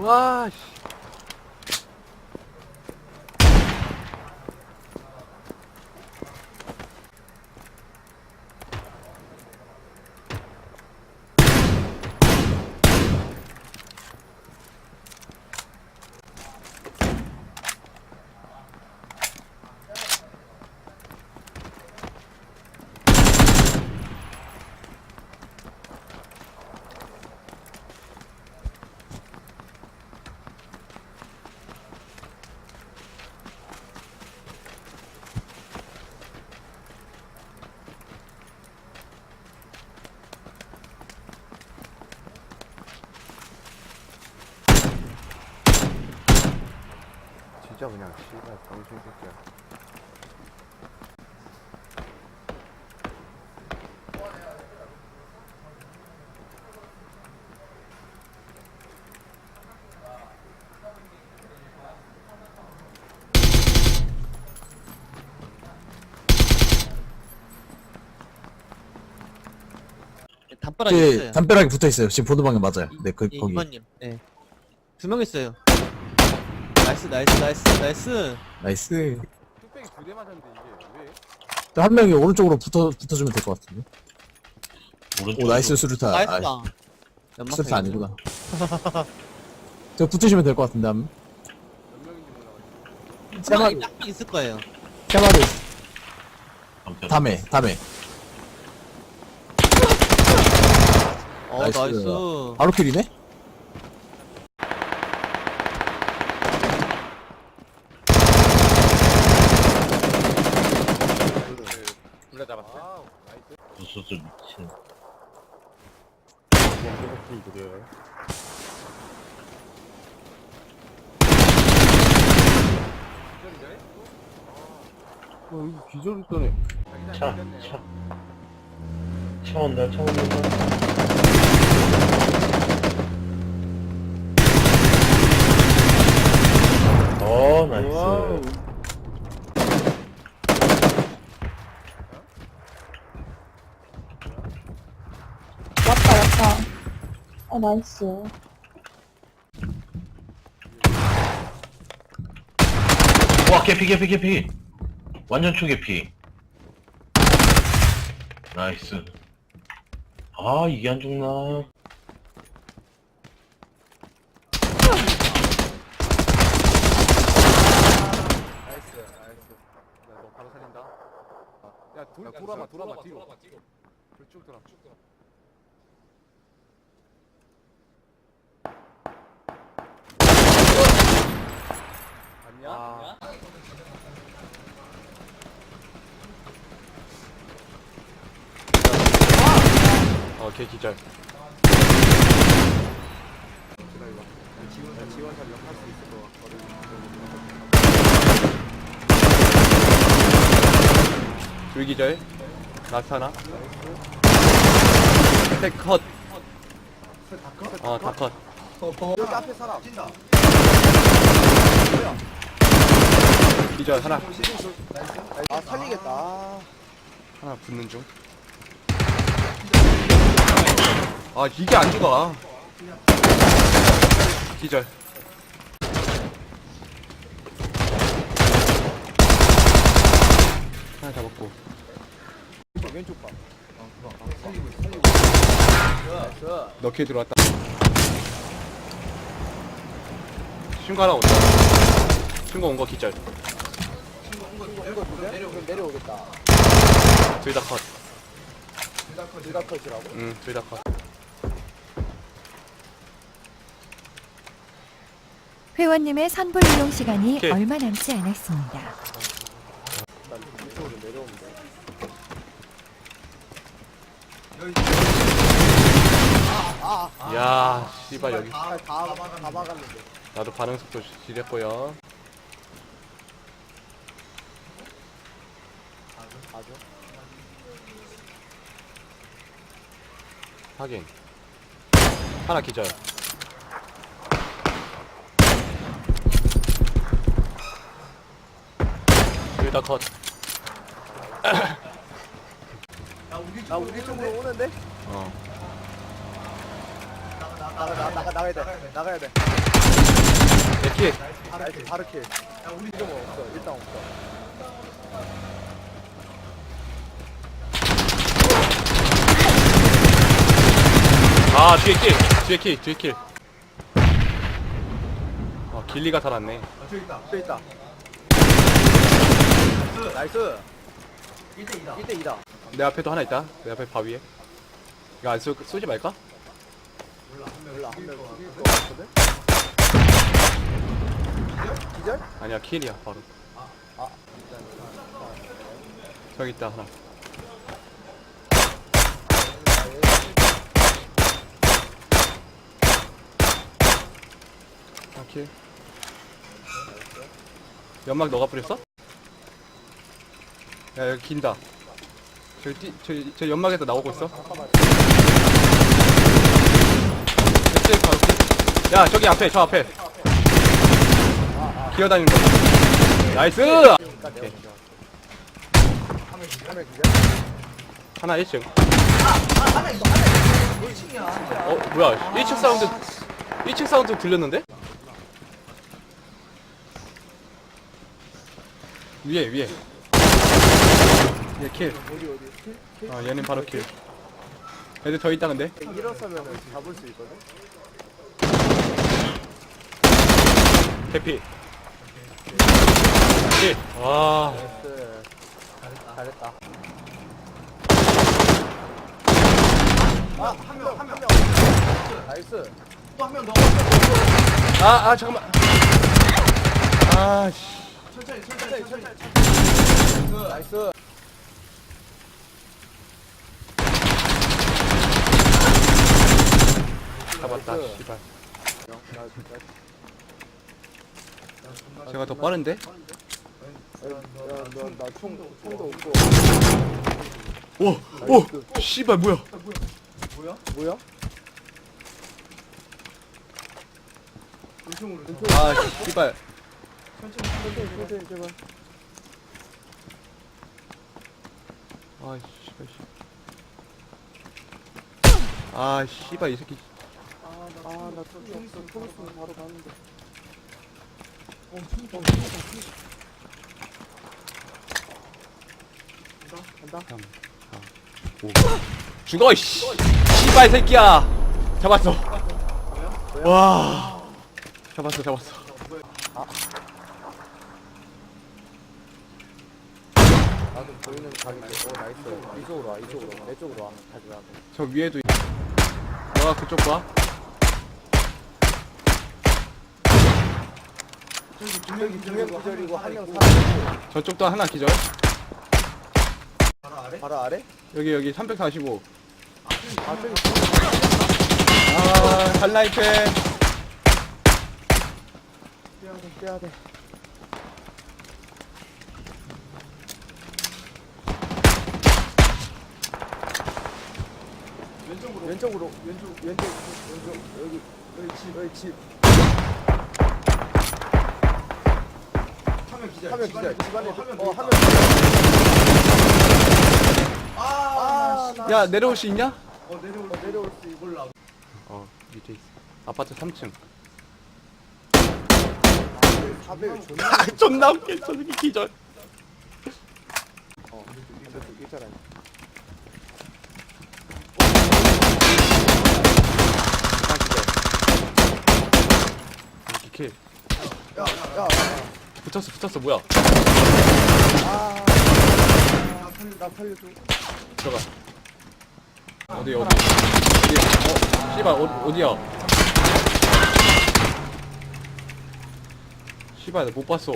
와, 씨. 진짜 그냥 씨발 병신 새끼야. 담벼락에 그 있어요. 담벼락에 붙어 있어요. 지금 보는 방향 맞아요. 네, 그 이- 거기. 이번님. 네. 두 명 있어요. 나이스, 나이스, 나이스, 나이스. 나이스. 뚝배기 두 대 맞았는데 이게 왜? 한 명이 오른쪽으로 붙어 붙어주면 될 것 같은데. 오른쪽 오 나이스 수류탄. 나이스다. 아, 수류탄 아니구나. 저 붙으시면 될 것 같은데 한몇 명인지 몰라가지고. 세 마리. 한명 있을 거예요. 세 마리. 담에 담에. 어, 나이스. 나이스. 바로 킬이네. 둘다 잡았어. 아, 나이스. 부수들 미친. 원더풀 그래. 어, 이거 기절을 떠네. 차, 차. 차 온다, 차 온다. 어, 나이스. 와우. 왔다 왔다 어 나이스 개피, 개피, 개피. 완전 초개피. 나이스. 아, 이게 안 죽나. 나이스, 나이스. 나너 바로 살린다. 아, 야, 돌, 돌아봐, 돌아봐, 뒤로. 쭉 돌아, 쭉 돌아. 맞냐? 어, 걔 기절. 기다려봐. 지원, 지원 자리 할수 있을 것 같거든. 불기절 나타나 컷 어, 다 컷. 여기 앞에 사람. 기절 하나. 아 살리겠다. 아, 하나 붙는 중. 아, 이게 안 죽어. 기절. 하나 잡았고. 왼쪽 봐. 넣게 들어왔다. 신고 하나 온다. 신고 온거 기절. 내려오겠다. 둘 다 컷. 둘다 컷이라고? 응, 둘 다 컷. 회원님의 선불 이용 시간이 오케이. 얼마 남지 않았습니다. 난 이쪽으로. 야, 씨발 여기. 다, 다, 다 막았는데. 나도 반응 속도 지렸고요. 확인. 하나 기절. 둘다 컷. 나 우리 쪽으로 오는데? 어. 나가 나가 나가 나가야 돼 나가야 돼 내키 나이스 바로 킬 야, 우리 지금 없어 일단 없어 아 뒤에 킬 뒤에 킬 뒤에 킬 아, 길리가 살았네. 또 있다. 나이스. 1대 2다. 1대 2다. 내 앞에도 하나 있다. 내 앞에 바위에. 이거 안 쏘, 쏘지 말까? 몰라 한명 죽일 거 같거든 기절? 아니야 킬이야 바로. 아. 저기 있다 하나 아, 킬 연막 너가 뿌렸어? 야 여기 긴다. 저기 뛰, 저, 저 연막에서 나오고 있어. 야 저기 앞에 저 앞에. 기어다니는 거. 나이스! 오케이. 하나 1층. 어 뭐야. 1층 사운드 1층 사운드 들렸는데? 위에 위에 얘 킬. 어디 어디 킬? 킬? 아 얘는 바로 킬. 애들 더 있다 근데. 일어서면은 잡을 수 있거든? 해피. 킬. 와. 나이스 잘했다 아한명한명 나이스 아, 아 잠깐만. 아 씨. 나이스 잡았다. 나이스. 씨발. 나이스 제가 더 빠른데? 야너나 총, 총도 없고 오, 오, 씨발 뭐야? 뭐야? 아, 씨발. 천천히 천천히 제발 아, 씨발. 씨. 아, 씨발 이 새끼. 아나총 없어 총 있으면 바로 가는데 간다 죽어, 씨. 씨발 새끼야. 잡았어. 와. 잡았어, 잡았어. 나 보이는 자리 어 나이스 이쪽으로 와 이쪽으로 내 쪽으로 와 가지 마저 위에도 있... 너가 그쪽 봐. 저기 두명 기절이고 한명 살아있고 저쪽도 하나 기절. 바로 아래? 여기 여기 345. 아 저기 아, 갈라이트. 빼야돼 빼야돼 왼쪽으로. 왼쪽으로. 왼쪽 왼쪽 왼쪽. 여기 여기 집 여기 집. 화면 기절. 화면 기절. 집안에 어 화면 아나 야, 내려올 수 있냐? 어, 내려올 내려올 수 몰라 어, 밑에 있어. 아파트 3층. 400 존나 아, 존나 웃겨, 저 새끼 기절. 어 저쪽 있잖아 이렇게 킬. 야야 붙었어, 붙었어, 뭐야? 아, 나 살려줘. 들어가. 어디, 어디? 어디? 어, 씨발, 어디, 어디야? 씨발, 나못 봤어.